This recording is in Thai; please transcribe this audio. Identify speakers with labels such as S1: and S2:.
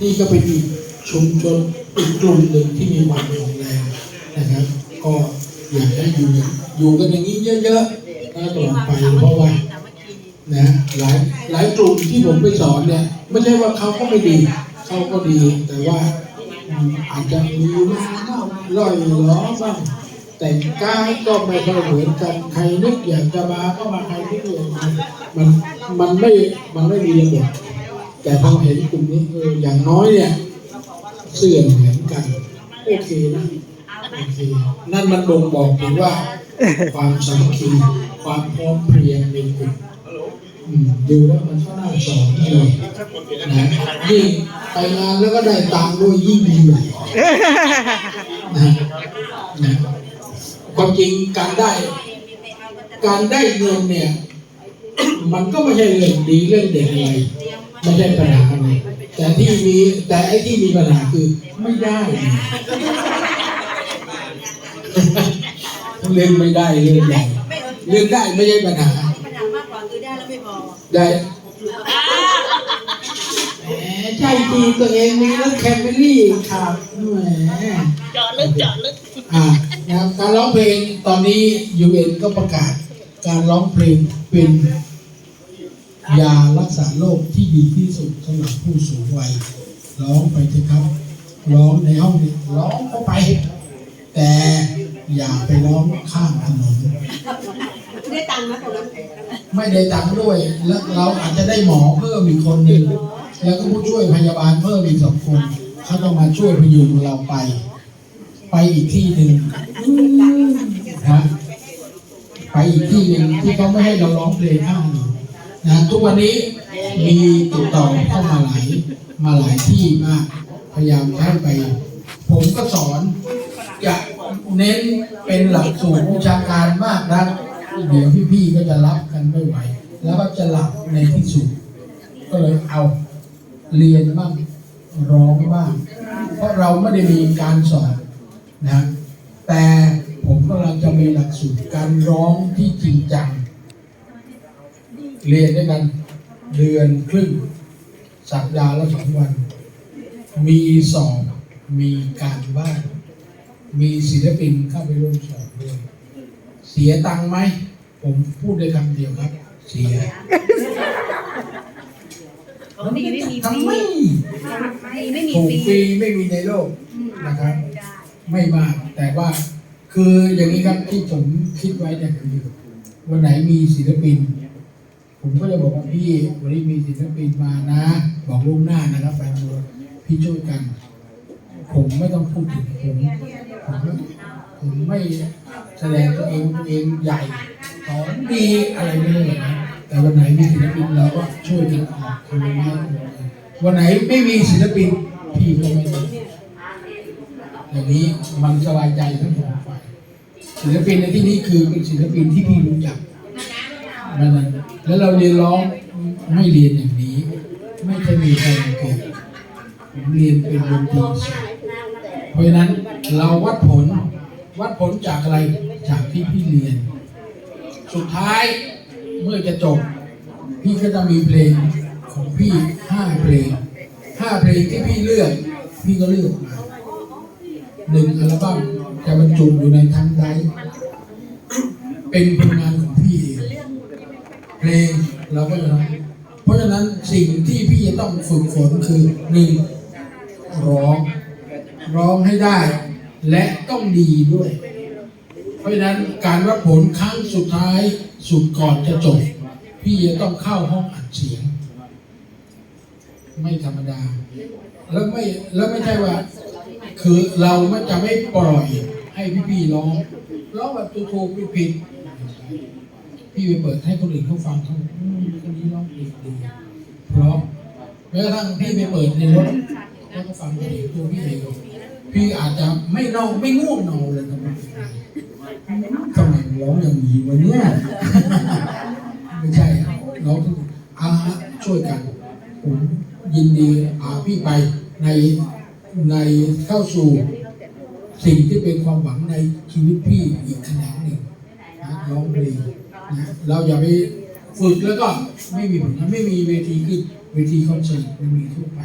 S1: นี่ก็เป็นอีกชุมชนอีกกลุ่มหนึ่งที่มีความแข็งแรงนะครับ ก็อยากให้อยู่อยู่กันอย่างนี้เยอะๆนะตลอดไปเพราะว่านะหลายหลายกลุ่มที่ผมไปสอนเนี่ยไม่ใช่ว่าเขาก็ไม่ดีเขาก็ดีแต่ว่าอาจจะมีบ้าร่อยล้อบ้างแต่งกายก็ไม่ค่อยเหมือนกันใครนึกอยากจะมาก็มาใครนึกอยากมามันมันไม่มันไม่มีระบบ แต่พอเห็นกลุ่มนี้เอออย่างน้อยเนี่ยเสื่อมเหมือนกันโอเคนะโอเคนั่นมันบ่งบอกถึงว่า ความสามัคคีความพร้อมเพรียงในกลุ่มดูแล้วมันก็น่าสอนเลยนะยิ่งไปงานแล้วก็ได้ตังค์ด้วยยิ่งดีใหญ่นะนะความจริงการได้ การได้เงินเนี่ย มันก็ไม่ใช่เรื่องดีเรื่องเด็ดอะไร ไม่ใช่ปัญหาอะไรแต่ที่มีแต่ไอ้ที่มีปัญหาคือไม่ได้เรื่องไม่ได้เรื่องใหญ่เรื่องได้ไม่ใช่ปัญหา
S2: ปัญหามากกว่าคือได้แล้วไม่พอ
S1: ได้แหมใช่ทีตัวเองมีรถแคมรี่ครับแหม
S3: เจาะลึกเจาะลึก
S1: อ่านะครับการร้องเพลงตอนนี้ยูเอ็นก็ประกาศ การร้องเพลงเป็น ยารักษาโรคที่ดีที่สุดสำหรับผู้สูงวัยร้องไปเถอะครับ ร้องในห้องนี้ร้องเข้าไป แต่อย่าไปร้องข้างถนน
S2: ได้ตังค์นะตรงนั้น
S1: ไม่ได้ตังค์ด้วย แล้วเราอาจจะได้หมอเพิ่มอีกคนหนึ่งแล้วก็ผู้ช่วยพยาบาลเพิ่มอีกสองคนเขาต้องมาช่วยพยุงเราไป ไปอีกที่หนึ่งนะไปอีกที่หนึ่งที่เขาไม่ให้เราร้องเพลงข้างถนน นะทุกวันนี้มีติดต่อเข้ามาหลายมาหลายที่มาก พยายามให้ไป ผมก็สอนจะเน้นเป็นหลักสูตรวิชาการมากนะเดี๋ยวพี่ๆก็จะรับกันไม่ไหว แล้วก็จะหลับในที่สุด ก็เลยเอาเรียนบ้างร้องบ้าง เพราะเราไม่ได้มีการสอนนะแต่ผมกำลังจะมีหลักสูตรการร้องที่จริงจัง เรียนด้วยกันเดือนครึ่ง สัปดาห์ละสองวัน มีสอบมีการบ้าน มีศิลปินเข้าไปร่วมสอบด้วย เสียตังค์ไหม ผมพูดได้คำเดียวครับ เสีย
S2: ดีไม่มีฟ
S1: ทำ
S2: รี
S1: ไม
S2: ดีไม่มี
S1: ถูก
S2: ฟรี
S1: ฟรีไม่มีในโลกนะครับ ไม่มากแต่ว่าคืออย่างนี้ครับที่ผมคิดไว้เนี่ยคือวันไหนมีศิลปิน ผมก็จะบอกว่าพี่วันนี้มีศิลปินมานะ บอกล่วงหน้านะครับแฟนมวยพี่ช่วยกัน ผมไม่ต้องพูดถึงผมผมไม่ผมไม่แสดงตัวเองตัวเองใหญ่สอนดีอะไรไม่ได้อย่างนั้นแต่วันไหนมีศิลปินเราก็ช่วยกันออกคนละไม้วันไหนไม่มีศิลปินพี่ก็ไม่ได้อย่างนี้มันสบายใจทั้งสองฝ่ายศิลปินในที่นี้คือเป็นศิลปินที่พี่รู้จักนั่นแหละ แล้วเราเรียนร้องไม่เรียนอย่างนี้ ไม่ใช่มีใครมาเกิดผมเรียนเป็นดนตรีสดเพราะฉะนั้นเราวัดผลวัดผลจากอะไรจากที่พี่เรียน สุดท้ายเมื่อจะจบ พี่ก็จะมีเพลงของพี่ห้าเพลงห้าเพลงที่พี่เลือก พี่ก็เลือกมาหนึ่งอัลบั้มจะบรรจุอยู่ในทันไดเป็นผลงาน เพลงเราก็จะร้องเพราะฉะนั้นสิ่งที่พี่จะต้องฝึกฝนคือหนึ่งร้องร้องให้ได้ และต้องดีด้วย เพราะฉะนั้นการวัดผลครั้งสุดท้ายสุดก่อนจะจบ พี่จะต้องเข้าห้องอัดเสียง ไม่ธรรมดา แล้วไม่แล้วไม่ใช่ว่า คือเราไม่จะไม่ปล่อยให้พี่ๆร้องร้องแบบถูกๆผิดๆ พี่ไปเปิดให้คนอื่นเขาฟังเขาอืมคนนี้ร้องดีดีเพราะแม้กระทั่งพี่ไปเปิดในรถแล้วก็ฟังเพลงตัวพี่เองพี่อาจจะไม่นอนไม่ง่วงนอนเลยทำไมทำไมร้องอย่างนี้วะเนี่ยไม่ใช่เราต้องอาช่วยกันผมยินดีอาพี่ไปในในเข้าสู่สิ่งที่เป็นความหวังในชีวิตพี่อีกแขนงหนึ่งนะร้องเพลง นะเราอย่าไปฝึกแล้วก็ไม่มีผลนไม่มีเวทีขึ้นเวทีคอนเสิร์ตไม่มีทั่วไป